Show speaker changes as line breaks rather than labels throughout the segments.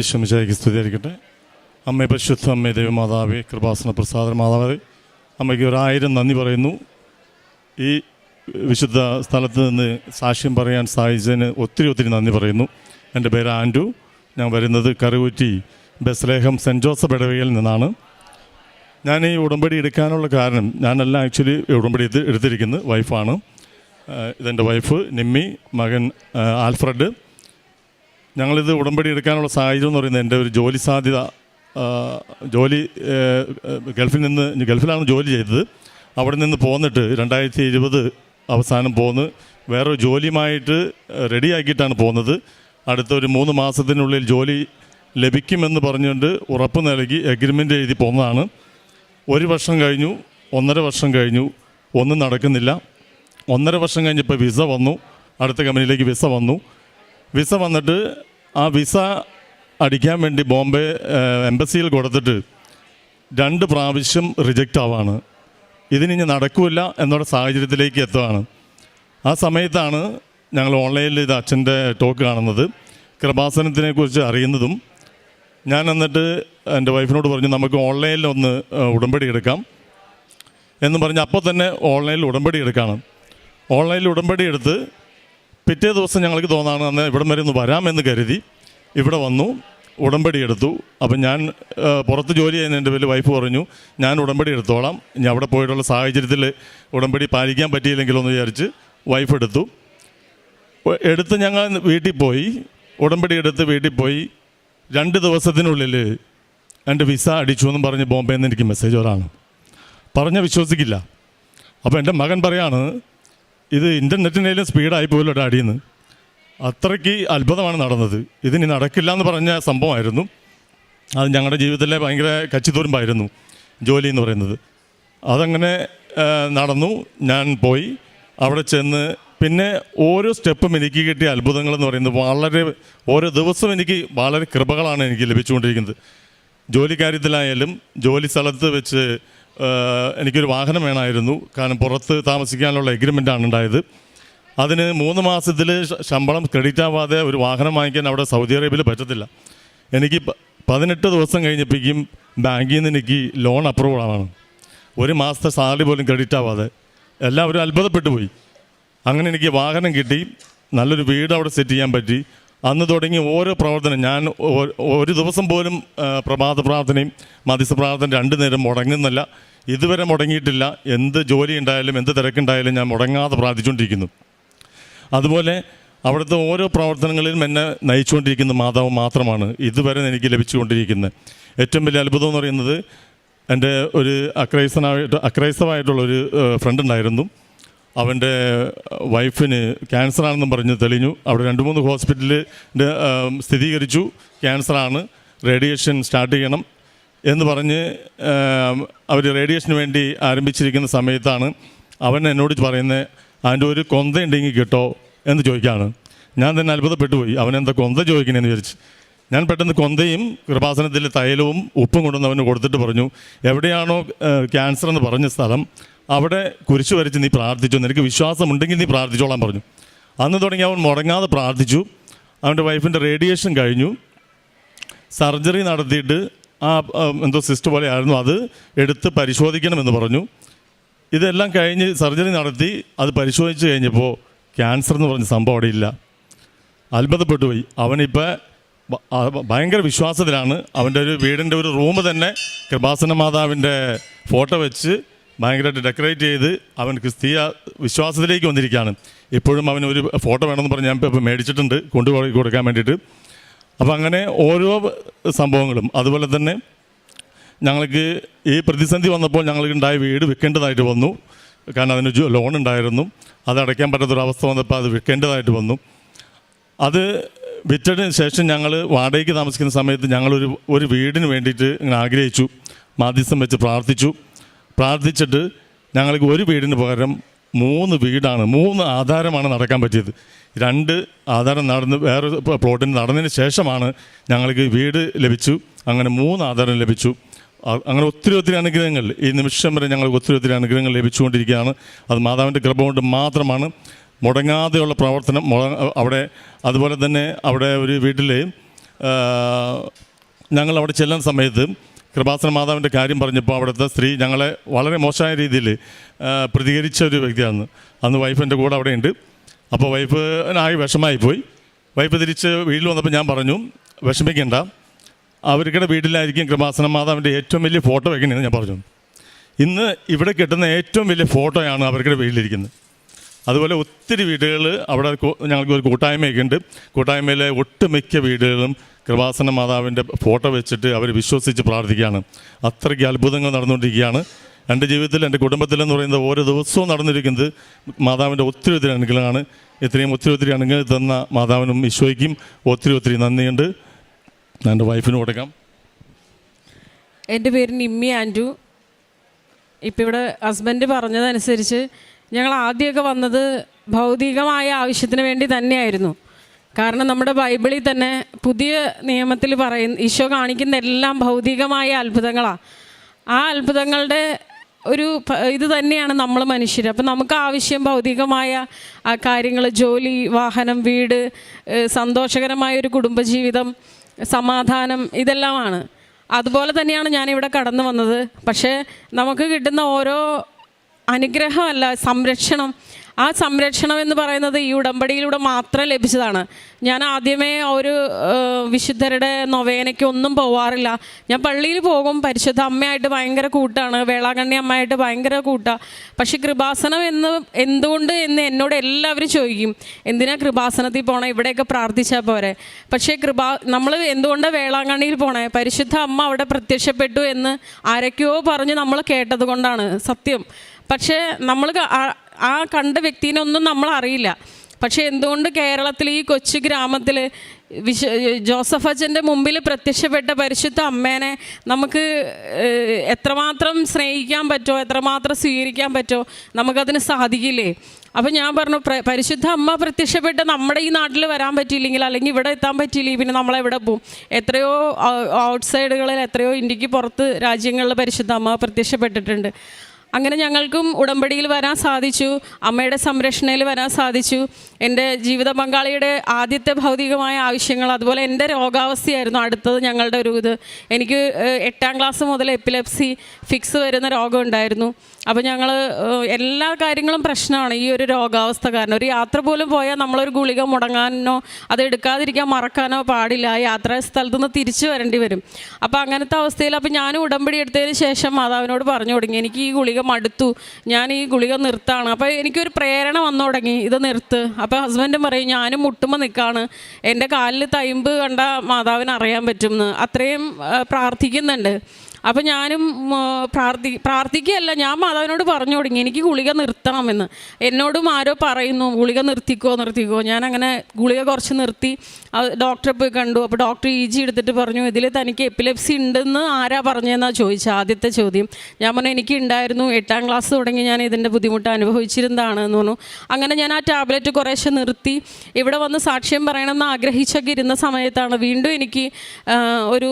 ഈശ്വമിശായിക്ക് സ്തുതിയായിരിക്കട്ടെ. അമ്മ പരിശുദ്ധ അമ്മ ദൈവമാതാവേ കൃപാസന പ്രസാദ മാതാവേ അമ്മയ്ക്ക് ഒരായിരം നന്ദി പറയുന്നു. ഈ വിശുദ്ധ സ്ഥലത്ത് നിന്ന് സാക്ഷ്യം പറയാൻ സാധിച്ചതിന് ഒത്തിരി ഒത്തിരി നന്ദി പറയുന്നു. എന്റെ പേര് ആൻഡു ഞാൻ വരുന്നത് കറുകുറ്റി ബസ്ലേഹം സെന്റ് ജോസഫ് ഇടവകയിൽ നിന്നാണ്. ഞാൻ ഈ ഉടമ്പടി എടുക്കാനുള്ള കാരണം ഞാനല്ല ആക്ച്വലി ഉടമ്പടി എടുത്ത് എടുത്തിരിക്കുന്നത് വൈഫാണ്. ഇതെന്റെ വൈഫ് നിമ്മി മകൻ ആൽഫ്രഡ്. ഞങ്ങളിത് ഉടമ്പടി എടുക്കാനുള്ള സാഹചര്യം എന്ന് പറയുന്നത് എന്റെ ഒരു ജോലി സാധ്യത ജോലി ഗൾഫിൽ നിന്ന് ഗൾഫിലാണ് ജോലി ചെയ്തത്. അവിടെ നിന്ന് പോന്നിട്ട് രണ്ടായിരത്തി ഇരുപത് അവസാനം പോന്ന് വേറൊരു ജോലിയുമായിട്ട് റെഡിയാക്കിയിട്ടാണ് പോകുന്നത് അടുത്ത ഒരു മൂന്ന് മാസത്തിനുള്ളിൽ ജോലി ലഭിക്കുമെന്ന് പറഞ്ഞുകൊണ്ട് ഉറപ്പ് നൽകി എഗ്രിമെന്റ് എഴുതി പോന്നതാണ്. ഒരു വർഷം കഴിഞ്ഞു ഒന്നര വർഷം കഴിഞ്ഞു ഒന്നും നടക്കുന്നില്ല. ഒന്നര വർഷം കഴിഞ്ഞപ്പോൾ വിസ വന്നു. അടുത്ത കമ്പനിയിലേക്ക് വിസ വന്നു. വിസ വന്നിട്ട് ആ വിസ അടിക്കാൻ വേണ്ടി ബോംബെ എംബസിയിൽ കൊടുത്തിട്ട് രണ്ട് പ്രാവശ്യം റിജക്റ്റ് ആവാണ്. ഇതിനി നടക്കില്ല എന്നുള്ള സാഹചര്യത്തിലേക്ക് എത്തുകയാണ് ആ സമയത്താണ് ഞങ്ങൾ ഓൺലൈനിൽ ഇത് അച്ഛന്റെ ടോക്ക് കാണുന്നത്. കൃപാസനത്തിനെ കുറിച്ച് അറിയുന്നതും ഞാൻ എന്നിട്ട് എന്റെ വൈഫിനോട് പറഞ്ഞു നമുക്ക് ഓൺലൈനിൽ ഒന്ന് ഉടമ്പടി എടുക്കാം. എന്ന് പറഞ്ഞ് അപ്പോൾ തന്നെ ഓൺലൈനിൽ ഉടമ്പടി എടുക്കണം. ഓൺലൈനിൽ ഉടമ്പടി എടുത്ത് പിറ്റേ ദിവസം ഞങ്ങൾക്ക് തോന്നാണ് അന്ന് ഇവിടം വരെ ഒന്ന് വരാമെന്ന് കരുതി ഇവിടെ വന്നു ഉടമ്പടി എടുത്തു. അപ്പം ഞാൻ പുറത്ത് ജോലി ചെയ്യുന്ന എന്റെ വലിയ വൈഫ് പറഞ്ഞു ഞാൻ ഉടമ്പടി എടുത്തോളാം. ഞാൻ അവിടെ പോയിട്ടുള്ള സാഹചര്യത്തിൽ ഉടമ്പടി പാലിക്കാൻ പറ്റിയില്ലെങ്കിലോ എന്ന് വിചാരിച്ച് വൈഫ് എടുത്തു. എടുത്ത് ഞങ്ങൾ വീട്ടിൽ പോയി ഉടമ്പടി എടുത്ത് വീട്ടിൽ പോയി. രണ്ട് ദിവസത്തിനുള്ളിൽ എന്റെ വിസ അടിച്ചു എന്നും പറഞ്ഞ് ബോംബെയിൽ നിന്ന് എനിക്ക് മെസ്സേജ് വരാണ്. പറഞ്ഞാൽ വിശ്വസിക്കില്ല. അപ്പോൾ എന്റെ മകൻ പറയാണ് ഇത് ഇന്റർനെറ്റിനേലും സ്പീഡായി പോയല്ലോ ഡാഡിന്ന്. അത്രയ്ക്ക് അത്ഭുതമാണ് നടന്നത്. ഇതിനി നടക്കില്ല എന്ന് പറഞ്ഞ സംഭവമായിരുന്നു. അത് ഞങ്ങളുടെ ജീവിതത്തിലെ ഭയങ്കര കച്ചിത്തുരുമ്പായിരുന്നു ജോലി എന്ന് പറയുന്നത്. അതങ്ങനെ നടന്നു. ഞാൻ പോയി. അവിടെ ചെന്ന് പിന്നെ ഓരോ സ്റ്റെപ്പും എനിക്ക് കിട്ടിയ അത്ഭുതങ്ങൾ എന്ന് പറയുന്നത് വളരെ ഓരോ ദിവസവും എനിക്ക് വളരെ കൃപകളാണ് എനിക്ക് ലഭിച്ചുകൊണ്ടിരിക്കുന്നത്. ജോലി കാര്യത്തിലായാലും ജോലി സ്ഥലത്ത് വെച്ച് എനിക്കൊരു വാഹനം വേണമായിരുന്നു. കാരണം പുറത്ത് താമസിക്കാനുള്ള എഗ്രിമെന്റാണ് ഉണ്ടായത്. അതിന് മൂന്ന് മാസത്തിൽ ശമ്പളം ക്രെഡിറ്റ് ആവാതെ ഒരു വാഹനം വാങ്ങിക്കാൻ അവിടെ സൗദി അറേബ്യയിൽ പറ്റത്തില്ല. എനിക്ക് പതിനെട്ട് ദിവസം കഴിഞ്ഞപ്പോഴേക്കും ബാങ്കിൽ നിന്ന് എനിക്ക് ലോൺ അപ്രൂവൽ ആണ്. ഒരു മാസത്തെ സാലറി പോലും ക്രെഡിറ്റ് ആവാതെ. എല്ലാവരും അത്ഭുതപ്പെട്ടു പോയി. അങ്ങനെ എനിക്ക് വാഹനം കിട്ടി. നല്ലൊരു വീട് അവിടെ സെറ്റ് ചെയ്യാൻ പറ്റി. അന്ന് തുടങ്ങി ഓരോ പ്രവർത്തനം ഞാൻ ഒരു ദിവസം പോലും പ്രഭാത പ്രാർത്ഥനയും മധ്യസ്ഥ പ്രാർത്ഥന രണ്ടു നേരം മുടങ്ങുന്നില്ല. ഇതുവരെ മുടങ്ങിയിട്ടില്ല. എന്ത് ജോലി ഉണ്ടായാലും എന്ത് തിരക്കുണ്ടായാലും ഞാൻ മുടങ്ങാതെ പ്രാർത്ഥിച്ചുകൊണ്ടിരിക്കുന്നു. അതുപോലെ അവിടുത്തെ ഓരോ പ്രവർത്തനങ്ങളിലും എന്നെ നയിച്ചുകൊണ്ടിരിക്കുന്ന മാതാവ് മാത്രമാണ് ഇതുവരെ എനിക്ക് ലഭിച്ചുകൊണ്ടിരിക്കുന്നത്. ഏറ്റവും വലിയ അത്ഭുതം എന്ന് പറയുന്നത് എന്റെ ഒരു അക്രൈസ്തനായിട്ട് അക്രൈസ്തവായിട്ടുള്ളൊരു ഫ്രണ്ട് ഉണ്ടായിരുന്നു. അവന്റെ വൈഫിന് ക്യാൻസറാണെന്നും പറഞ്ഞ് തെളിഞ്ഞു. അവിടെ രണ്ട് മൂന്ന് ഹോസ്പിറ്റലിൽ സ്ഥിരീകരിച്ചു. ക്യാൻസറാണ്. റേഡിയേഷൻ സ്റ്റാർട്ട് ചെയ്യണം എന്ന് പറഞ്ഞ് അവർ റേഡിയേഷന് വേണ്ടി ആരംഭിച്ചിരിക്കുന്ന സമയത്താണ് അവൻ എന്നോട് പറയുന്നത് അതിന്റെ ഒരു കൊന്ത ഉണ്ടെങ്കിൽ കിട്ടോ? എന്ന് ചോദിക്കുകയാണ് ഞാൻ തന്നെ അത്ഭുതപ്പെട്ടു പോയി അവൻ എന്താ കൊന്ത ചോദിക്കണേന്ന് വിചാരിച്ച്. ഞാൻ പെട്ടെന്ന് കൊന്തയും കൃപാസനത്തിൽ തൈലവും ഉപ്പും കൊണ്ടുവന്ന് അവന് കൊടുത്തിട്ട് പറഞ്ഞു എവിടെയാണോ ക്യാൻസർ എന്ന് പറഞ്ഞ സ്ഥലം അവിടെ കുരിശു വരച്ച് നീ പ്രാർത്ഥിച്ചു. നിനക്ക് വിശ്വാസമുണ്ടെങ്കിൽ നീ പ്രാർത്ഥിച്ചോളാൻ പറഞ്ഞു. അന്ന് തുടങ്ങി അവൻ മുടങ്ങാതെ പ്രാർത്ഥിച്ചു. അവന്റെ വൈഫിന്റെ റേഡിയേഷൻ കഴിഞ്ഞു. സർജറി നടത്തിയിട്ട് ആ എന്തോ സിസ്റ്റ് പോലെ ആയിരുന്നു. അത് എടുത്ത് പരിശോധിക്കണമെന്ന് പറഞ്ഞു. ഇതെല്ലാം കഴിഞ്ഞ് സർജറി നടത്തി. അത് പരിശോധിച്ച് കഴിഞ്ഞപ്പോൾ ക്യാൻസർ എന്ന് പറഞ്ഞ സംഭവം അവിടെ ഇല്ല. അത്ഭുതപ്പെട്ടു പോയി. അവനിപ്പോൾ ഭയങ്കര വിശ്വാസത്തിലാണ്. അവന്റെ ഒരു വീടിന്റെ ഒരു റൂം തന്നെ കൃപാസന മാതാവിന്റെ ഫോട്ടോ വെച്ച് ഭയങ്കരമായിട്ട് ഡെക്കറേറ്റ് ചെയ്ത് അവൻ ക്രിസ്തീയ വിശ്വാസത്തിലേക്ക് വന്നിരിക്കുകയാണ്. ഇപ്പോഴും അവൻ ഒരു ഫോട്ടോ വേണമെന്ന് പറഞ്ഞ് ഞാൻ ഇപ്പോൾ മേടിച്ചിട്ടുണ്ട് കൊണ്ടുപോയി കൊടുക്കാൻ വേണ്ടിയിട്ട്. അപ്പോൾ അങ്ങനെ ഓരോ സംഭവങ്ങളും അതുപോലെ തന്നെ ഞങ്ങൾക്ക് ഈ പ്രതിസന്ധി വന്നപ്പോൾ ഞങ്ങൾക്ക് ഉണ്ടായ വീട് വിൽക്കേണ്ടതായിട്ട് വന്നു. കാരണം അതിന് ലോൺ ഉണ്ടായിരുന്നു. അത് അടയ്ക്കാൻ പറ്റാത്തൊരവസ്ഥ വന്നപ്പോൾ അത് വിൽക്കേണ്ടതായിട്ട് വന്നു. അത് വിറ്റതിന് ശേഷം ഞങ്ങൾ വാടകയ്ക്ക് താമസിക്കുന്ന സമയത്ത് ഞങ്ങളൊരു ഒരു വീടിന് വേണ്ടിയിട്ട് ഇങ്ങനെ ആഗ്രഹിച്ചു. മാധ്യസ്ഥം വെച്ച് പ്രാർത്ഥിച്ചു. പ്രാർത്ഥിച്ചിട്ട് ഞങ്ങൾക്ക് ഒരു വീടിന് പകരം മൂന്ന് വീടാണ് മൂന്ന് ആധാരമാണ് നടക്കാൻ പറ്റിയത്. രണ്ട് ആധാരം നടന്ന് വേറെ പ്ലോട്ടിന് നടന്നതിന് ശേഷമാണ് ഞങ്ങൾക്ക് വീട് ലഭിച്ചു. അങ്ങനെ മൂന്ന് ആധാരം ലഭിച്ചു. അങ്ങനെ ഒത്തിരി ഒത്തിരി അനുഗ്രഹങ്ങൾ. ഈ നിമിഷം വരെ ഞങ്ങൾക്ക് ഒത്തിരി ഒത്തിരി അനുഗ്രഹങ്ങൾ ലഭിച്ചുകൊണ്ടിരിക്കുകയാണ്. അത് മാതാവിന്റെ കൃപ കൊണ്ട് മാത്രമാണ് മുടങ്ങാതെയുള്ള പ്രവർത്തനം അവിടെ അതുപോലെ തന്നെ അവിടെ ഒരു വീട്ടിൽ ഞങ്ങൾ അവിടെ ചെല്ലുന്ന സമയത്ത് കൃപാസന മാതാവിന്റെ കാര്യം പറഞ്ഞപ്പോൾ അവിടുത്തെ സ്ത്രീ ഞങ്ങളെ വളരെ മോശമായ രീതിയിൽ പ്രതികരിച്ച ഒരു വ്യക്തിയാണ്. അന്ന് വൈഫ് എന്റെ കൂടെ അവിടെ ഉണ്ട് അപ്പോൾ വൈഫിനായി വിഷമായി പോയി. വൈഫ് തിരിച്ച് വീട്ടിൽ വന്നപ്പോൾ ഞാൻ പറഞ്ഞു വിഷമിക്കേണ്ട. അവർക്കിടെ വീട്ടിലായിരിക്കും കൃപാസന മാതാവിന്റെ ഏറ്റവും വലിയ ഫോട്ടോ വെക്കണമെന്ന് ഞാൻ പറഞ്ഞു. ഇന്ന് ഇവിടെ കിട്ടുന്ന ഏറ്റവും വലിയ ഫോട്ടോയാണ് അവർക്കിടെ വീട്ടിലിരിക്കുന്നത്. അതുപോലെ ഒത്തിരി വീടുകൾ അവിടെ ഞങ്ങൾക്ക് ഒരു കൂട്ടായ്മയൊക്കെ ഉണ്ട്. കൂട്ടായ്മയിലെ ഒട്ടുമിക്ക വീടുകളും കൃപാസന മാതാവിന്റെ ഫോട്ടോ വെച്ചിട്ട് അവർ വിശ്വസിച്ച് പ്രാർത്ഥിക്കുകയാണ്. അത്രയ്ക്ക് അത്ഭുതങ്ങൾ നടന്നുകൊണ്ടിരിക്കുകയാണ്. എന്റെ ജീവിതത്തിൽ എന്റെ കുടുംബത്തിലെന്ന് പറയുന്നത് ഓരോ ദിവസവും നടന്നിരിക്കുന്നത് മാതാവിന്റെ ഒത്തിരി ഒത്തിരി അനുഗ്രഹമാണ് ഇത്രയും ഒത്തിരി ഒത്തിരി അനുഗ്രഹം തന്ന മാതാവിനും ഈശോയ്ക്കും ഒത്തിരി ഒത്തിരി നന്ദിയുണ്ട്. എന്റെ വൈഫിന് കൊടുക്കാം.
എന്റെ പേര് നിമ്മി ആൻഡു. ഇപ്പം ഇവിടെ ഹസ്ബൻഡ് പറഞ്ഞതനുസരിച്ച് ഞങ്ങൾ ആദ്യമൊക്കെ വന്നത് ഭൗതികമായ ആവശ്യത്തിന് വേണ്ടി തന്നെയായിരുന്നു. കാരണം നമ്മുടെ ബൈബിളിൽ തന്നെ പുതിയ നിയമത്തിൽ പറയുന്ന ഈശോ കാണിക്കുന്ന എല്ലാം ഭൗതികമായ അത്ഭുതങ്ങളാണ് ആ അത്ഭുതങ്ങളുടെ ഒരു ഇത് തന്നെയാണ് നമ്മൾ മനുഷ്യർ അപ്പം നമുക്ക് ആവശ്യം ഭൗതികമായ ആ കാര്യങ്ങൾ ജോലി വാഹനം വീട് സന്തോഷകരമായ ഒരു കുടുംബജീവിതം സമാധാനം ഇതെല്ലാമാണ്. അതുപോലെ തന്നെയാണ് ഞാനിവിടെ കടന്നു വന്നത്. പക്ഷേ നമുക്ക് കിട്ടുന്ന ഓരോ അനുഗ്രഹമല്ല സംരക്ഷണം. ആ സംരക്ഷണം എന്ന് പറയുന്നത് ഈ ഉടമ്പടിയിലൂടെ മാത്രം ലഭിച്ചതാണ്. ഞാൻ ആദ്യമേ ഒരു വിശുദ്ധരുടെ നൊവേനയ്ക്ക് ഒന്നും പോവാറില്ല. ഞാൻ പള്ളിയിൽ പോകും. പരിശുദ്ധ അമ്മയായിട്ട് ഭയങ്കര കൂട്ടാണ്. വേളാങ്കണ്ണി അമ്മയായിട്ട് ഭയങ്കര കൂട്ടാണ് പക്ഷെ കൃപാസനം എന്ന് എന്തുകൊണ്ട് എന്ന് എന്നോട് എല്ലാവരും ചോദിക്കും. എന്തിനാ കൃപാസനത്തിൽ പോണേ? ഇവിടെയൊക്കെ പ്രാർത്ഥിച്ചാൽ പോരെ. പക്ഷേ കൃപാ നമ്മൾ എന്തുകൊണ്ട് വേളാങ്കണ്ണിയിൽ പോണേ? പരിശുദ്ധ അമ്മ അവിടെ പ്രത്യക്ഷപ്പെട്ടു എന്ന് ആരൊക്കെയോ പറഞ്ഞ് നമ്മൾ കേട്ടത് കൊണ്ടാണ് സത്യം. പക്ഷേ നമ്മൾ ആ- കണ്ട വ്യക്തിനെ ഒന്നും നമ്മൾ അറിയില്ല പക്ഷേ എന്തുകൊണ്ട് കേരളത്തിൽ ഈ കൊച്ചു ഗ്രാമത്തിൽ വിശ ജോസഫ് അച്ഛന്റെ മുമ്പിൽ പ്രത്യക്ഷപ്പെട്ട പരിശുദ്ധ അമ്മേനെ നമുക്ക് എത്രമാത്രം സ്നേഹിക്കാൻ പറ്റുമോ എത്രമാത്രം സ്വീകരിക്കാൻ പറ്റുമോ നമുക്കതിന് സാധിക്കില്ലേ? അപ്പം ഞാൻ പറഞ്ഞു പ്ര- പരിശുദ്ധ അമ്മ പ്രത്യക്ഷപ്പെട്ട് നമ്മുടെ ഈ നാട്ടിൽ വരാൻ പറ്റിയില്ലെങ്കിൽ അല്ലെങ്കിൽ ഇവിടെ എത്താൻ പറ്റിയില്ലെങ്കിൽ പിന്നെ നമ്മളെവിടെ പോകും എത്രയോ ഔട്ട്സൈഡുകളിൽ എത്രയോ ഇന്ത്യയ്ക്ക് പുറത്ത് രാജ്യങ്ങളിൽ പരിശുദ്ധ അമ്മ പ്രത്യക്ഷപ്പെട്ടിട്ടുണ്ട്. അങ്ങനെ ഞങ്ങൾക്കും ഉടമ്പടിയിൽ വരാൻ സാധിച്ചു. അമ്മയുടെ സംരക്ഷണയിൽ വരാൻ സാധിച്ചു. എന്റെ ജീവിത പങ്കാളിയുടെ ആദ്യത്തെ ഭൗതികമായ ആവശ്യങ്ങൾ അതുപോലെ എന്റെ രോഗാവസ്ഥയായിരുന്നു അടുത്തത് ഞങ്ങളുടെ ഒരു ഇത്. എനിക്ക് എട്ടാം ക്ലാസ് മുതൽ എപ്പിലെപ്സി ഫിക്സ് വരുന്ന രോഗം ഉണ്ടായിരുന്നു. അപ്പോൾ ഞങ്ങൾ എല്ലാ കാര്യങ്ങളും പ്രശ്നമാണ്. ഈ ഒരു രോഗാവസ്ഥ കാരണം. ഒരു യാത്ര പോലും പോയാൽ നമ്മളൊരു ഗുളിക മുടങ്ങാനോ അത് എടുക്കാതിരിക്കാൻ മറക്കാനോ പാടില്ല. ആ യാത്രാ സ്ഥലത്തു നിന്ന് തിരിച്ചു വരേണ്ടി വരും. അപ്പോൾ അങ്ങനത്തെ അവസ്ഥയിൽ അപ്പോൾ ഞാൻ ഉടമ്പടി എടുത്തതിന് ശേഷം മാതാവിനോട് പറഞ്ഞു തുടങ്ങി എനിക്ക് ഈ ഗുളിക മടുത്തു. ഞാൻ ഈ ഗുളിക നിർത്താണ്. അപ്പോൾ എനിക്കൊരു പ്രേരണ വന്നു തുടങ്ങി. ഇത് നിർത്ത്. അപ്പോൾ ഹസ്ബൻഡും പറയും ഞാനും മുട്ടുമ്പോൾ നിൽക്കുകയാണ് എന്റെ കാലിൽ തൈമ്പ് കണ്ട മാതാവിന് അറിയാൻ പറ്റുമെന്ന് അത്രയും പ്രാർത്ഥിക്കുന്നുണ്ട്. അപ്പം ഞാനും പ്രാർത്ഥി പ്രാർത്ഥിക്കുകയല്ല ഞാൻ മാതാവിനോട് പറഞ്ഞു തുടങ്ങി എനിക്ക് ഗുളിക നിർത്തണമെന്ന്. എന്നോടും ആരോ പറയുന്നു ഗുളിക നിർത്തിക്കോ നിർത്തിക്കോ. ഞാൻ അങ്ങനെ ഗുളിക കുറച്ച് നിർത്തി ഡോക്ടറെ പോയി കണ്ടു. അപ്പോൾ ഡോക്ടർ ഇ ജി എടുത്തിട്ട് പറഞ്ഞു ഇതിൽ തനിക്ക് എപ്പിലെപ്സി ഉണ്ടെന്ന് ആരാ പറഞ്ഞതെന്നാണ് ചോദിച്ചത് ആദ്യത്തെ ചോദ്യം. ഞാൻ പറഞ്ഞു എനിക്ക് ഉണ്ടായിരുന്നു എട്ടാം ക്ലാസ് തുടങ്ങി ഞാൻ ഇതിന്റെ ബുദ്ധിമുട്ട് അനുഭവിച്ചിരുന്നതാണ് എന്ന് പറഞ്ഞു. അങ്ങനെ ഞാൻ ആ ടാബ്ലറ്റ് കുറേശ്ശെ നിർത്തി. ഇവിടെ വന്ന് സാക്ഷ്യം പറയണമെന്ന് ആഗ്രഹിച്ചൊക്കെ ഇരുന്ന സമയത്താണ് വീണ്ടും എനിക്ക് ഒരു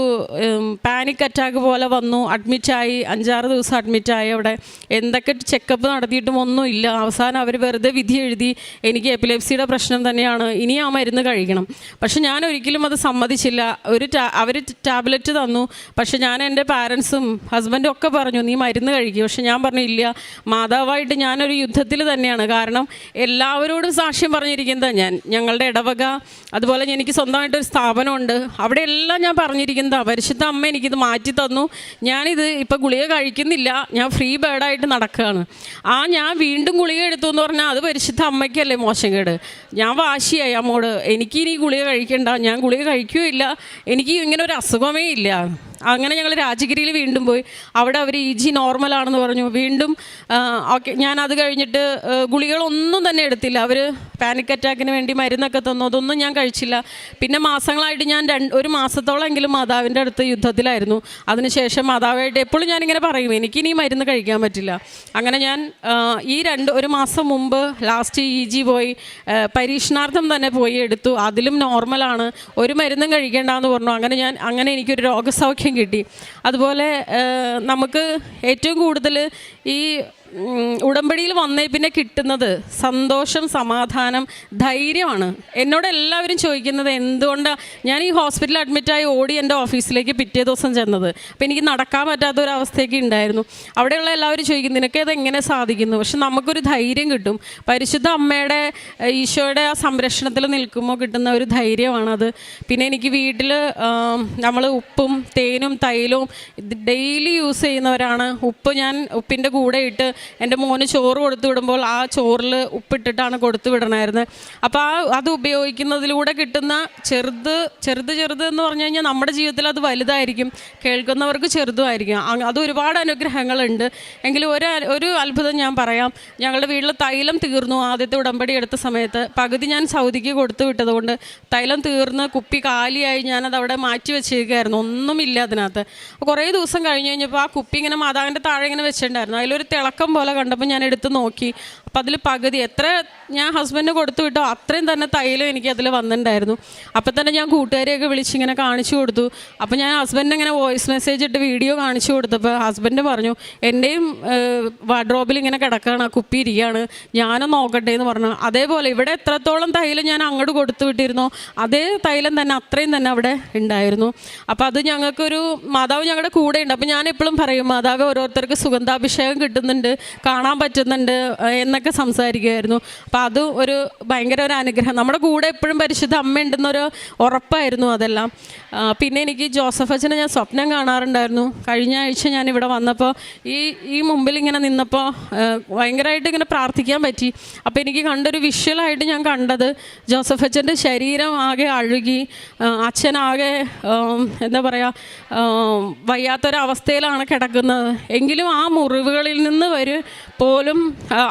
പാനിക് അറ്റാക്ക് പോലെ വന്നു. അഡ്മിറ്റായി അഞ്ചാറ് ദിവസം അഡ്മിറ്റായി അവിടെ. എന്തൊക്കെ ചെക്കപ്പ് നടത്തിയിട്ടും ഒന്നും ഇല്ല. അവസാനം അവർ വെറുതെ വിധി എഴുതി എനിക്ക് എപ്പിലെപ്സിയുടെ പ്രശ്നം തന്നെയാണ്. ഇനി ആ മരുന്ന് കഴിക്കണം. പക്ഷെ ഞാൻ ഒരിക്കലും അത് സമ്മതിച്ചില്ല. ഒരു അവർ ടാബ്ലറ്റ് തന്നു. പക്ഷെ ഞാൻ എന്റെ പാരൻസും ഹസ്ബൻഡും ഒക്കെ പറഞ്ഞു നീ മരുന്ന് കഴിക്കും. പക്ഷെ ഞാൻ പറഞ്ഞു ഇല്ല. മാതാവായിട്ട് ഞാനൊരു യുദ്ധത്തിൽ തന്നെയാണ്. കാരണം എല്ലാവരോടും സാക്ഷ്യം പറഞ്ഞിരിക്കുന്നത് ഞാൻ. ഞങ്ങളുടെ ഇടവക. അതുപോലെ എനിക്ക് സ്വന്തമായിട്ടൊരു സ്ഥാപനമുണ്ട്. അവിടെ എല്ലാം ഞാൻ പറഞ്ഞിരിക്കുന്നതാണ് പരിശുദ്ധ അമ്മ എനിക്കിത് മാറ്റി തന്നു ഞാനിത് ഇപ്പം ഗുളിക കഴിക്കുന്നില്ല. ഞാൻ ഫ്രീ ബേർഡായിട്ട് നടക്കുകയാണ് ആ ഞാൻ വീണ്ടും ഗുളിക എടുത്തു എന്ന് പറഞ്ഞാൽ അത് പരിശുദ്ധ അമ്മയ്ക്കല്ലേ മോശം കേട് ഞാൻ വാശിയായി അമ്മോട്. എനിക്കിനി ഗുളിക കഴിക്കണ്ട. ഞാൻ ഗുളിക കഴിക്കുകയില്ല. എനിക്ക് ഇങ്ങനെ ഒരു അസുഖമേ ഇല്ല. അങ്ങനെ ഞങ്ങൾ രാജഗിരിയിൽ വീണ്ടും പോയി. അവിടെ അവർ ഇ ജി നോർമലാണെന്ന് പറഞ്ഞു. വീണ്ടും ഓക്കെ ഞാൻ അത് കഴിഞ്ഞിട്ട് ഗുളികളൊന്നും തന്നെ എടുത്തില്ല. അവർ പാനിക് അറ്റാക്കിന് വേണ്ടി മരുന്നൊക്കെ തന്നു. അതൊന്നും ഞാൻ കഴിച്ചില്ല. പിന്നെ മാസങ്ങളായിട്ട് ഞാൻ രണ്ട് ഒരു മാസത്തോളമെങ്കിലും മാതാവിന്റെ അടുത്ത് യുദ്ധത്തിലായിരുന്നു. അതിനുശേഷം മാതാവായിട്ട് എപ്പോഴും ഞാനിങ്ങനെ പറയും എനിക്ക് ഇനി മരുന്ന് കഴിക്കാൻ പറ്റില്ല. അങ്ങനെ ഞാൻ ഈ രണ്ട് ഒരു മാസം മുമ്പ് ലാസ്റ്റ് ഇ ജി പോയി പരീക്ഷണാർത്ഥം തന്നെ പോയി എടുത്തു. അതിലും നോർമലാണ് ഒരു മരുന്നും കഴിക്കേണ്ടെന്ന് പറഞ്ഞു. അങ്ങനെ ഞാൻ അങ്ങനെ എനിക്കൊരു രോഗസൗഖ്യം കിട്ടി. അതുപോലെ നമുക്ക് ഏറ്റവും കൂടുതൽ ഈ ഉടമ്പടിയിൽ വന്നേ പിന്നെ കിട്ടുന്നത് സന്തോഷം സമാധാനം ധൈര്യമാണ്. എന്നോട് എല്ലാവരും ചോദിക്കുന്നത് എന്തുകൊണ്ടാണ് ഞാൻ ഈ ഹോസ്പിറ്റലിൽ അഡ്മിറ്റായി ഓടി എന്റെ ഓഫീസിലേക്ക് പിറ്റേ ദിവസം ചെന്നത്? അപ്പോൾ എനിക്ക് നടക്കാൻ പറ്റാത്ത ഒരു അവസ്ഥയൊക്കെ ഉണ്ടായിരുന്നു. അവിടെയുള്ള എല്ലാവരും ചോദിക്കും നിനക്ക് ഇത് എങ്ങനെ സാധിക്കുന്നു? പക്ഷെ നമുക്കൊരു ധൈര്യം കിട്ടും. പരിശുദ്ധ അമ്മയുടെ ഈശോയുടെ ആ സംരക്ഷണത്തിൽ നിൽക്കുമ്പോൾ കിട്ടുന്ന ഒരു ധൈര്യമാണത് പിന്നെ എനിക്ക് വീട്ടിൽ നമ്മൾ ഉപ്പും തേനും തൈലവും ഡെയിലി യൂസ് ചെയ്യുന്നവരാണ്. ഉപ്പ് ഞാൻ ഉപ്പിന്റെ കൂടെ ഇട്ട് എന്റെ മോന് ചോറ് കൊടുത്തു വിടുമ്പോൾ ആ ചോറിൽ ഉപ്പിട്ടിട്ടാണ് കൊടുത്തു വിടണമായിരുന്നത് അപ്പോൾ ആ അത് ഉപയോഗിക്കുന്നതിലൂടെ കിട്ടുന്ന ചെറുത് ചെറുത് ചെറുത് എന്ന് പറഞ്ഞു കഴിഞ്ഞാൽ നമ്മുടെ ജീവിതത്തിൽ അത് വലുതായിരിക്കും. കേൾക്കുന്നവർക്ക് ചെറുതുമായിരിക്കും അത് ഒരുപാട് അനുഗ്രഹങ്ങളുണ്ട്. എങ്കിലും ഒരു ഒരു അത്ഭുതം ഞാൻ പറയാം. ഞങ്ങളുടെ വീട്ടിൽ തൈലം തീർന്നു ആദ്യത്തെ ഉടമ്പടി എടുത്ത സമയത്ത്. പകുതി ഞാൻ സൗദിക്ക് കൊടുത്തു വിട്ടതുകൊണ്ട് തൈലം തീർന്ന് കുപ്പി കാലിയായി ഞാനത് അവിടെ മാറ്റി വെച്ചേക്കായിരുന്നു ഒന്നുമില്ല അതിനകത്ത്. കുറേ ദിവസം കഴിഞ്ഞ് കഴിഞ്ഞപ്പോൾ ആ കുപ്പി ഇങ്ങനെ മാതാവിന്റെ താഴെ ഇങ്ങനെ വെച്ചിട്ടുണ്ടായിരുന്നു. അതിലൊരു തിളക്കം പോലെ കണ്ടപ്പോൾ ഞാൻ എടുത്ത് നോക്കി. അപ്പം അതിൽ പകുതി എത്ര ഞാൻ ഹസ്ബൻഡിന് കൊടുത്തു വിട്ടോ അത്രയും തന്നെ തൈലം എനിക്ക് അതിൽ വന്നിട്ടുണ്ടായിരുന്നു. അപ്പം തന്നെ ഞാൻ കൂട്ടുകാരെയൊക്കെ വിളിച്ച് ഇങ്ങനെ കാണിച്ചു കൊടുത്തു. അപ്പം ഞാൻ ഹസ്ബൻഡിന് ഇങ്ങനെ വോയിസ് മെസ്സേജ് ഇട്ട് വീഡിയോ കാണിച്ചു കൊടുത്തപ്പോൾ ഹസ്ബൻഡ് പറഞ്ഞു എന്റെയും വാർഡ്രോബിൽ ഇങ്ങനെ കിടക്കുകയാണ് ആ കുപ്പി ഇരിക്കുകയാണ് ഞാനും നോക്കട്ടെ എന്ന് പറഞ്ഞു. അതേപോലെ ഇവിടെ എത്രത്തോളം തൈലം ഞാൻ അങ്ങോട്ട് കൊടുത്തു വിട്ടിരുന്നോ അതേ തൈലം തന്നെ അത്രയും തന്നെ അവിടെ ഉണ്ടായിരുന്നു. അപ്പോൾ അത് ഞങ്ങൾക്കൊരു മാതാവ് ഞങ്ങളുടെ കൂടെ ഉണ്ട്. അപ്പോൾ ഞാൻ എപ്പോഴും പറയും മാതാവ് ഓരോരുത്തർക്ക് സുഗന്ധാഭിഷേകം കിട്ടുന്നുണ്ട്. കാണാൻ പറ്റുന്നുണ്ട് എന്നൊക്കെ സംസാരിക്കുമായിരുന്നു അപ്പം അത് ഒരു ഭയങ്കര ഒരു അനുഗ്രഹം. നമ്മുടെ കൂടെ എപ്പോഴും പരിശുദ്ധ അമ്മ ഉണ്ടെന്നൊരു ഉറപ്പായിരുന്നു അതെല്ലാം. പിന്നെ എനിക്ക് ജോസഫ് അച്ഛനെ ഞാൻ സ്വപ്നം കാണാറുണ്ടായിരുന്നു. കഴിഞ്ഞ ആഴ്ച ഞാൻ ഇവിടെ വന്നപ്പോൾ ഈ ഈ മുമ്പിൽ ഇങ്ങനെ നിന്നപ്പോൾ ഭയങ്കരമായിട്ട് ഇങ്ങനെ പ്രാർത്ഥിക്കാൻ പറ്റി. അപ്പോൾ എനിക്ക് കണ്ടൊരു വിഷ്വലായിട്ട് ഞാൻ കണ്ടത് ജോസഫ് അച്ഛന്റെ ശരീരം ആകെ അഴുകി അച്ഛനാകെ എന്താ പറയുക വയ്യാത്തൊരവസ്ഥയിലാണ് കിടക്കുന്നത്. എങ്കിലും ആ മുറിവുകളിൽ നിന്ന് പോലും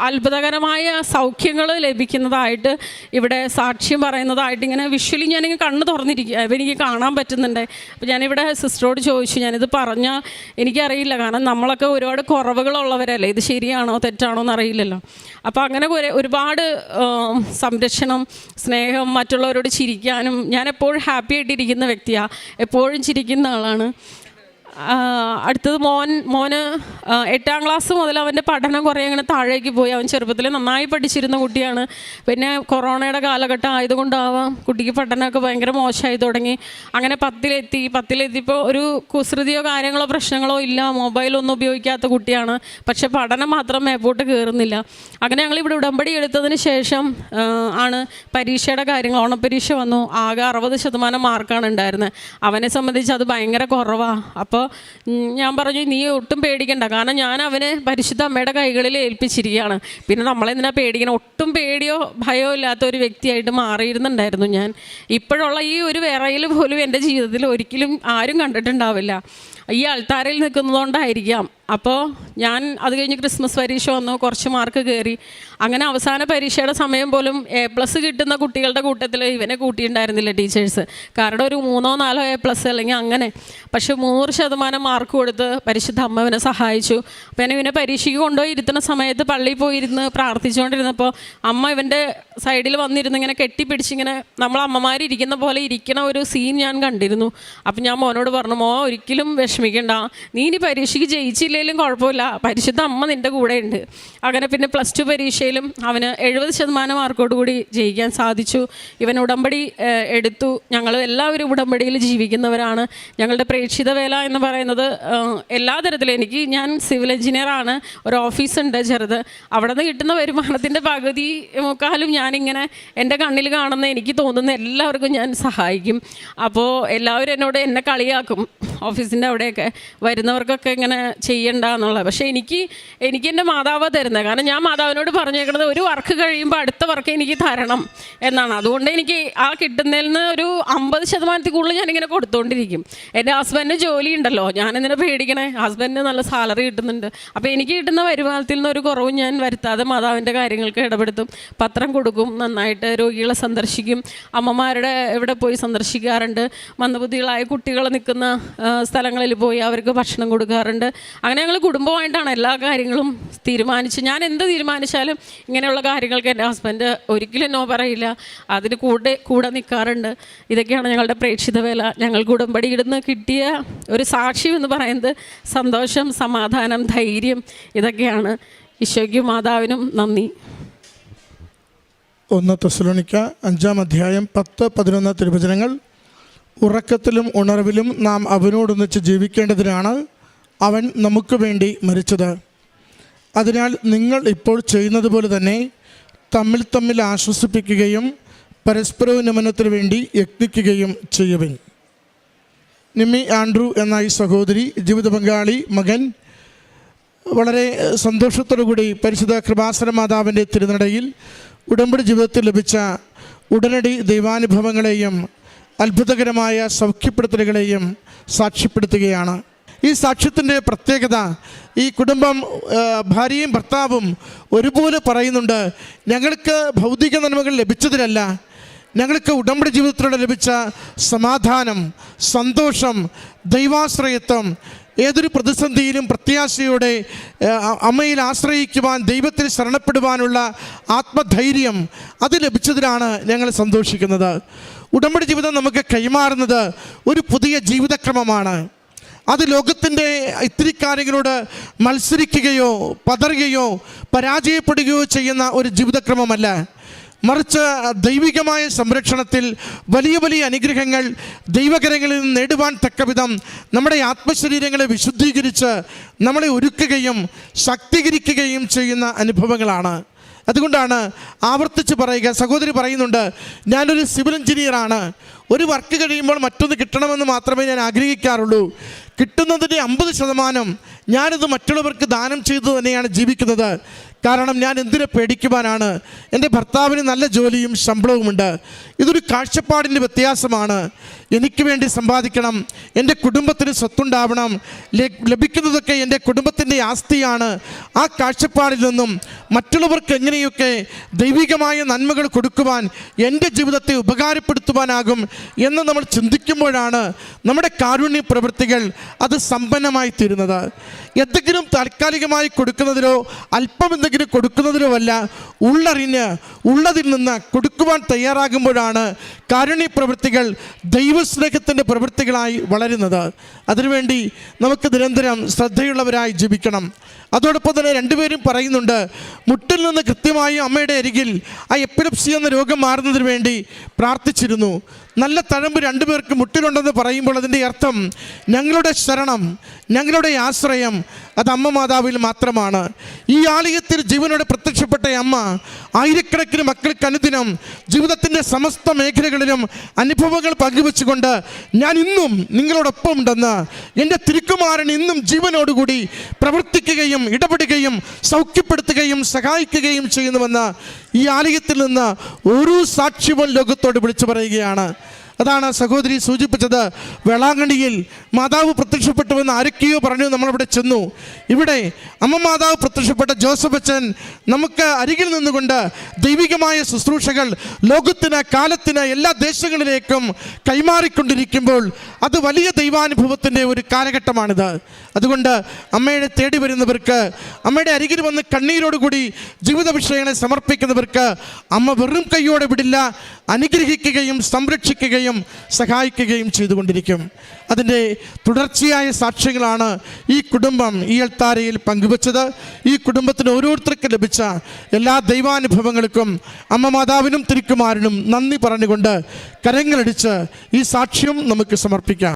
അത്ഭുതകരമായ സൗഖ്യങ്ങൾ ലഭിക്കുന്നതായിട്ട് ഇവിടെ സാക്ഷ്യം പറയുന്നതായിട്ട് ഇങ്ങനെ വിഷ്വലി ഞാനിങ്ങനെ കണ്ണ് തുറന്നിരിക്കുക അപ്പോൾ എനിക്ക് കാണാൻ പറ്റുന്നുണ്ട്. അപ്പോൾ ഞാനിവിടെ സിസ്റ്ററോട് ചോദിച്ചു ഞാനിത് പറഞ്ഞാൽ എനിക്കറിയില്ല. കാരണം നമ്മളൊക്കെ ഒരുപാട് കുറവുകളുള്ളവരല്ലേ? ഇത് ശരിയാണോ? തെറ്റാണോ എന്നറിയില്ലല്ലോ. അപ്പോൾ അങ്ങനെ ഒരുപാട് സംരക്ഷണം സ്നേഹം മറ്റുള്ളവരോട് ചിരിക്കാനും ഞാൻ എപ്പോഴും ഹാപ്പി ആയിട്ടിരിക്കുന്ന വ്യക്തിയാണ് എപ്പോഴും ചിരിക്കുന്ന ആളാണ്. അടുത്തത് മോൻ മോന് എട്ടാം ക്ലാസ് മുതൽ അവന്റെ പഠനം കുറേ അങ്ങനെ താഴേക്ക് പോയി. അവൻ ചെറുപ്പത്തിൽ നന്നായി പഠിച്ചിരുന്ന കുട്ടിയാണ്. പിന്നെ കൊറോണയുടെ കാലഘട്ടം ആയതുകൊണ്ടാവാം കുട്ടിക്ക് പഠനമൊക്കെ ഭയങ്കര മോശമായി തുടങ്ങി. അങ്ങനെ പത്തിലെത്തി. പത്തിലെത്തിയപ്പോൾ ഒരു കുസൃതിയോ കാര്യങ്ങളോ പ്രശ്നങ്ങളോ ഇല്ല. മൊബൈലൊന്നും ഉപയോഗിക്കാത്ത കുട്ടിയാണ്. പക്ഷെ പഠനം മാത്രം മേപ്പോട്ട് കയറുന്നില്ല. അങ്ങനെ ഞങ്ങൾ ഇവിടെ ഉടമ്പടി എടുത്തതിന് ശേഷം ആണ് പരീക്ഷയുടെ കാര്യങ്ങൾ ഓണപ്പരീക്ഷ വന്നു. ആകെ അറുപത് ശതമാനം മാർക്കാണ് ഉണ്ടായിരുന്നത്. അവനെ സംബന്ധിച്ച് അത് ഭയങ്കര കുറവാണ് അപ്പോൾ ഞാൻ പറഞ്ഞു നീ ഒട്ടും പേടിക്കണ്ട. കാരണം ഞാൻ അവനെ പരിശുദ്ധ അമ്മയുടെ കൈകളിൽ ഏൽപ്പിച്ചിരിക്കുകയാണ്. പിന്നെ നമ്മളെന്തിനാ പേടിക്കണം? ഒട്ടും പേടിയോ ഭയമോ ഇല്ലാത്ത ഒരു വ്യക്തിയായിട്ട് മാറിയിരുന്നുണ്ടായിരുന്നു ഞാൻ. ഇപ്പോഴുള്ള ഈ ഒരു വിറയിൽ പോലും എന്റെ ജീവിതത്തിൽ ഒരിക്കലും ആരും കണ്ടിട്ടുണ്ടാവില്ല. ഈ അൾത്താരയിൽ നിൽക്കുന്നതുകൊണ്ടായിരിക്കാം. അപ്പോൾ ഞാൻ അത് കഴിഞ്ഞ് ക്രിസ്മസ് പരീക്ഷ വന്നു കുറച്ച് മാർക്ക് കയറി. അങ്ങനെ അവസാന പരീക്ഷയുടെ സമയം പോലും എ പ്ലസ് കിട്ടുന്ന കുട്ടികളുടെ കൂട്ടത്തിൽ ഇവനെ കൂട്ടിയിട്ടുണ്ടായിരുന്നില്ല ടീച്ചേഴ്സ്. കാരണം ഒരു മൂന്നോ നാലോ എ പ്ലസ് അല്ലെങ്കിൽ അങ്ങനെ. പക്ഷേ നൂറ് ശതമാനം മാർക്ക് കൊടുത്ത് പരിശുദ്ധ അമ്മ ഇവനെ സഹായിച്ചു. അപ്പം ഇവനെ പരീക്ഷയ്ക്ക് കൊണ്ടുപോയി ഇരുത്തുന്ന സമയത്ത് പള്ളിയിൽ പോയിരുന്ന് പ്രാർത്ഥിച്ചുകൊണ്ടിരുന്നപ്പോൾ അമ്മ ഇവന്റെ സൈഡിൽ വന്നിരുന്ന് ഇങ്ങനെ കെട്ടിപ്പിടിച്ചിങ്ങനെ നമ്മൾ അമ്മമാരിരിക്കുന്ന പോലെ ഇരിക്കണ ഒരു സീൻ ഞാൻ കണ്ടിരുന്നു. അപ്പം ഞാൻ മോനോട് പറഞ്ഞു മോ ഒരിക്കലും വിഷമിക്കണ്ട. നീ ഇനി പരീക്ഷയ്ക്ക് ജയിച്ചില്ലെങ്കിലും കുഴപ്പമില്ല. പരിശുദ്ധ അമ്മ നിന്റെ കൂടെ ഉണ്ട്. അങ്ങനെ പിന്നെ പ്ലസ് ടു പരീക്ഷയിലും അവന് എഴുപത് ശതമാനം മാർക്കോട് കൂടി ജയിക്കാൻ സാധിച്ചു. ഇവൻ ഉടമ്പടി എടുത്തു. ഞങ്ങൾ എല്ലാവരും ഉടമ്പടിയിൽ ജീവിക്കുന്നവരാണ്. ഞങ്ങളുടെ പ്രേക്ഷിത വേല എന്ന് പറയുന്നത് എല്ലാ തരത്തിലും. എനിക്ക് ഞാൻ സിവിൽ എഞ്ചിനീയറാണ് ഒരു ഓഫീസുണ്ട് ചെറുത്. അവിടെ നിന്ന് കിട്ടുന്ന വരുമാനത്തിന്റെ പകുതി മുക്കാലും ഞാനിങ്ങനെ എന്റെ കണ്ണിൽ കാണുന്ന എനിക്ക് തോന്നുന്ന എല്ലാവർക്കും ഞാൻ സഹായിക്കും. അപ്പോൾ എല്ലാവരും എന്നോട് എന്നെ കളിയാക്കും. ഓഫീസിന്റെ അവിടെയൊക്കെ വരുന്നവർക്കൊക്കെ ഇങ്ങനെ ചെയ്യണ്ട എന്നുള്ളത് പക്ഷേ എനിക്ക് എനിക്ക് എന്റെ മാതാവ് തരുന്നത്. കാരണം ഞാൻ മാതാവിനോട് പറഞ്ഞേക്കുന്നത് ഒരു വർക്ക് കഴിയുമ്പോൾ അടുത്ത വർക്ക് എനിക്ക് തരണം എന്നാണ്. അതുകൊണ്ട് എനിക്ക് ആ കിട്ടുന്നതിൽ നിന്ന് ഒരു അമ്പത് ശതമാനത്തിൽ കൂടുതൽ ഞാനിങ്ങനെ കൊടുത്തുകൊണ്ടിരിക്കും എന്റെ ഹസ്ബൻഡിന് ജോലി ഉണ്ടല്ലോ. ഞാനെന്തിനാ പേടിക്കണേ? ഹസ്ബൻഡിന് നല്ല സാലറി കിട്ടുന്നുണ്ട്. അപ്പോൾ എനിക്ക് കിട്ടുന്ന വരുമാനത്തിൽ നിന്ന് ഒരു കുറവും ഞാൻ വരുത്താതെ മാതാവിന്റെ കാര്യങ്ങൾക്ക് ഇടപെടുത്തും. പത്രം കൊടുക്കും നന്നായിട്ട് രോഗികളെ സന്ദർശിക്കും. അമ്മമാരുടെ ഇവിടെ പോയി സന്ദർശിക്കാറുണ്ട്. മന്ദബുദ്ധികളായ കുട്ടികൾ നിൽക്കുന്ന ആ, പോയി അവർക്ക് ഭക്ഷണം കൊടുക്കാറുണ്ട്. അങ്ങനെ ഞങ്ങൾ കുടുംബമായിട്ടാണ് എല്ലാ കാര്യങ്ങളും തീരുമാനിച്ച് ഞാൻ എന്ത് തീരുമാനിച്ചാലും ഇങ്ങനെയുള്ള കാര്യങ്ങൾക്ക് എന്റെ ഹസ്ബൻഡ് ഒരിക്കലും നോ പറയില്ല. അതിന് കൂടെ കൂടെ നിൽക്കാറുണ്ട് ഇതൊക്കെയാണ് ഞങ്ങളുടെ പ്രേക്ഷിത വേല. ഞങ്ങൾക്ക് ഇടുന്ന് കിട്ടിയ ഒരു സാക്ഷ്യം എന്ന് പറയുന്നത് സന്തോഷം സമാധാനം ധൈര്യം ഇതൊക്കെയാണ്. ഈശോയ്ക്കും മാതാവിനും നന്ദി.
ഒന്ന് തെസലോണിക്ക അഞ്ചാം അധ്യായം പത്ത് പതിനൊന്ന് തിരുവചനങ്ങൾ. ഉറക്കത്തിലും ഉണർവിലും നാം അവനോടൊന്നിച്ച് ജീവിക്കേണ്ടതിനാണ് അവൻ നമുക്ക് വേണ്ടി മരിച്ചത്. അതിനാൽ നിങ്ങൾ ഇപ്പോൾ ചെയ്യുന്നത് പോലെ തന്നെ തമ്മിൽ തമ്മിൽ ആശ്വസിപ്പിക്കുകയും പരസ്പര ഉന്നമനത്തിന് വേണ്ടി യത്നിക്കുകയും ചെയ്യുവിൻ. നിമ്മി ആൻഡ്രു എന്ന ഈ സഹോദരി ജീവിത പങ്കാളി മകൻ വളരെ സന്തോഷത്തോടു കൂടി പരിശുദ്ധ കൃപാസന മാതാവിന്റെ തിരുനടയിൽ ഉടമ്പടി ജീവിതത്തിൽ ലഭിച്ച ഉടനടി ദൈവാനുഭവങ്ങളെയും അത്ഭുതകരമായ സൗഖ്യപ്പെടുത്തലുകളെയും സാക്ഷ്യപ്പെടുത്തുകയാണ്. ഈ സാക്ഷ്യത്തിന്റെ പ്രത്യേകത ഈ കുടുംബം ഭാര്യയും ഭർത്താവും ഒരുപോലെ പറയുന്നുണ്ട്. ഞങ്ങൾക്ക് ഭൗതിക നന്മകൾ ലഭിച്ചതിലല്ല ഞങ്ങൾക്ക് ഉടമ്പടി ജീവിതത്തിലൂടെ ലഭിച്ച സമാധാനം സന്തോഷം ദൈവാശ്രയത്വം ഏതൊരു പ്രതിസന്ധിയിലും പ്രത്യാശയോടെ അമ്മയിൽ ആശ്രയിക്കുവാൻ ദൈവത്തിൽ ശരണപ്പെടുവാനുള്ള ആത്മധൈര്യം അത് ലഭിച്ചതിലാണ് ഞങ്ങൾ സന്തോഷിക്കുന്നത്. ഉടമ്പടി ജീവിതം നമുക്ക് കൈമാറുന്നത് ഒരു പുതിയ ജീവിതക്രമമാണ്. അത് ലോകത്തിന്റെ ഇത്തിരി കാര്യങ്ങളോട് മത്സരിക്കുകയോ പതറുകയോ പരാജയപ്പെടുകയോ ചെയ്യുന്ന ഒരു ജീവിതക്രമമല്ല. മറിച്ച് ദൈവികമായ സംരക്ഷണത്തിൽ വലിയ വലിയ അനുഗ്രഹങ്ങൾ ദൈവകരങ്ങളിൽ നിന്ന് നേടുവാൻ തക്കവിധം നമ്മുടെ ആത്മശരീരങ്ങളെ വിശുദ്ധീകരിച്ച് നമ്മളെ ഒരുക്കുകയും ശക്തീകരിക്കുകയും ചെയ്യുന്ന അനുഭവങ്ങളാണ്. അതുകൊണ്ടാണ് ആവർത്തിച്ച് പറയുക സഹോദരി പറയുന്നുണ്ട് ഞാനൊരു സിവിൽ എഞ്ചിനീയറാണ്. ഒരു വർക്ക് കഴിയുമ്പോൾ മറ്റൊന്ന് കിട്ടണമെന്ന് മാത്രമേ ഞാൻ ആഗ്രഹിക്കാറുള്ളൂ. കിട്ടുന്നതിന്റെ അമ്പത് ശതമാനം ഞാനിത് മറ്റുള്ളവർക്ക് ദാനം ചെയ്തു തന്നെയാണ് ജീവിക്കുന്നത്. കാരണം ഞാൻ എന്തിനെ പേടിക്കുവാനാണ്? എന്റെ ഭർത്താവിന് നല്ല ജോലിയും ശമ്പളവുമുണ്ട്. ഇതൊരു കാഴ്ചപ്പാടിന്റെ വ്യത്യാസമാണ്. എനിക്ക് വേണ്ടി സമ്പാദിക്കണം. എന്റെ കുടുംബത്തിന് സ്വത്തുണ്ടാവണം. ലഭിക്കുന്നതൊക്കെ എന്റെ കുടുംബത്തിന്റെ ആസ്തിയാണ്. ആ കാഴ്ചപ്പാടിൽ നിന്നും മറ്റുള്ളവർക്ക് എങ്ങനെയൊക്കെ ദൈവികമായ നന്മകൾ കൊടുക്കുവാൻ എന്റെ ജീവിതത്തെ ഉപകാരപ്പെടുത്തുവാനാകും എന്ന് നമ്മൾ ചിന്തിക്കുമ്പോഴാണ് നമ്മുടെ കാരുണ്യ പ്രവൃത്തികൾ അത് സമ്പന്നമായി തീരുന്നത്. എന്തെങ്കിലും താൽക്കാലികമായി കൊടുക്കുന്നതിലോ അല്പം എന്തെങ്കിലും കൊടുക്കുന്നതിലോ അല്ല ഉള്ളറിഞ്ഞ് ഉള്ളതിൽ നിന്ന് കൊടുക്കുവാൻ തയ്യാറാകുമ്പോഴാണ് കാരുണ്യ പ്രവൃത്തികൾ ദൈവസ്നേഹത്തിന്റെ പ്രവൃത്തികളായി വളരുന്നത്. അതിനുവേണ്ടി നമുക്ക് നിരന്തരം ശ്രദ്ധയുള്ളവരായി ജീവിക്കണം. അതോടൊപ്പം തന്നെ രണ്ടുപേരും പറയുന്നുണ്ട് മുട്ടിൽ നിന്ന് കൃത്യമായി അമ്മയുടെ അരികിൽ ആ എപ്പിലപ്സി എന്ന രോഗം മാറുന്നതിന് വേണ്ടി പ്രാർത്ഥിച്ചിരുന്നു. നല്ല തഴമ്പ് രണ്ടുപേർക്ക് മുട്ടിലുണ്ടെന്ന് പറയുമ്പോൾ അതിന്റെ അർത്ഥം ഞങ്ങളുടെ ശരണം ഞങ്ങളുടെ ആശ്രയം അത് അമ്മ മാതാവിൽ മാത്രമാണ്. ഈ ആലയത്തിൽ ജീവനോട് പ്രത്യക്ഷപ്പെട്ട അമ്മ ആയിരക്കണക്കിന് മക്കൾക്ക് അനുദിനം ജീവിതത്തിന്റെ സമസ്ത മേഖലകളിലും അനുഭവങ്ങൾ പങ്കുവെച്ചുകൊണ്ട് ഞാൻ ഇന്നും നിങ്ങളോടൊപ്പം ഉണ്ടെന്ന് എന്റെ തിരുക്കുമാരൻ ഇന്നും ജീവനോടുകൂടി പ്രവർത്തിക്കുകയും ഇടപെടുകയും സൗഖ്യപ്പെടുത്തുകയും സഹായിക്കുകയും ചെയ്യുന്നുവെന്ന് ഈ ആലയത്തിൽ നിന്ന് ഒരു സാക്ഷ്യവും ലോകത്തോട് വിളിച്ചു പറയുകയാണ്. അതാണ് സഹോദരി സൂചിപ്പിച്ചത്. വേളാങ്കണ്ണിയിൽ മാതാവ് പ്രത്യക്ഷപ്പെട്ടുവെന്ന് ആരൊക്കെയോ പറഞ്ഞു നമ്മളവിടെ ചെന്നു. ഇവിടെ അമ്മ മാതാവ് പ്രത്യക്ഷപ്പെട്ട ജോസഫ് അച്ഛൻ നമുക്ക് അരികിൽ നിന്നുകൊണ്ട് ദൈവികമായ ശുശ്രൂഷകൾ ലോകത്തിന് കാലത്തിന് എല്ലാ ദേശങ്ങളിലേക്കും കൈമാറിക്കൊണ്ടിരിക്കുമ്പോൾ അത് വലിയ ദൈവാനുഭവത്തിന്റെ ഒരു കാലഘട്ടമാണിത്. അതുകൊണ്ട് അമ്മയുടെ തേടി വരുന്നവർക്ക് അമ്മയുടെ അരികിൽ വന്ന് കണ്ണീരോടുകൂടി ജീവിത വിഷയങ്ങളെ സമർപ്പിക്കുന്നവർക്ക് അമ്മ വെറും കൈയോടെ വിടില്ല അനുഗ്രഹിക്കുകയും സംരക്ഷിക്കുകയും സഹായിക്കുകയും ചെയ്തുകൊണ്ടിരിക്കും. അതിന്റെ തുടർച്ചയായ സാക്ഷ്യങ്ങളാണ് ഈ കുടുംബം ഈ അൾത്താരയിൽ പങ്കുവച്ചത്. ഈ കുടുംബത്തിന് ഓരോരുത്തർക്കും ലഭിച്ച എല്ലാ ദൈവാനുഭവങ്ങൾക്കും അമ്മ മാതാവിനും തിരുക്കുമാരനും നന്ദി പറഞ്ഞുകൊണ്ട് കരങ്ങളടിച്ച് ഈ സാക്ഷ്യം നമുക്ക് സമർപ്പിക്കാം.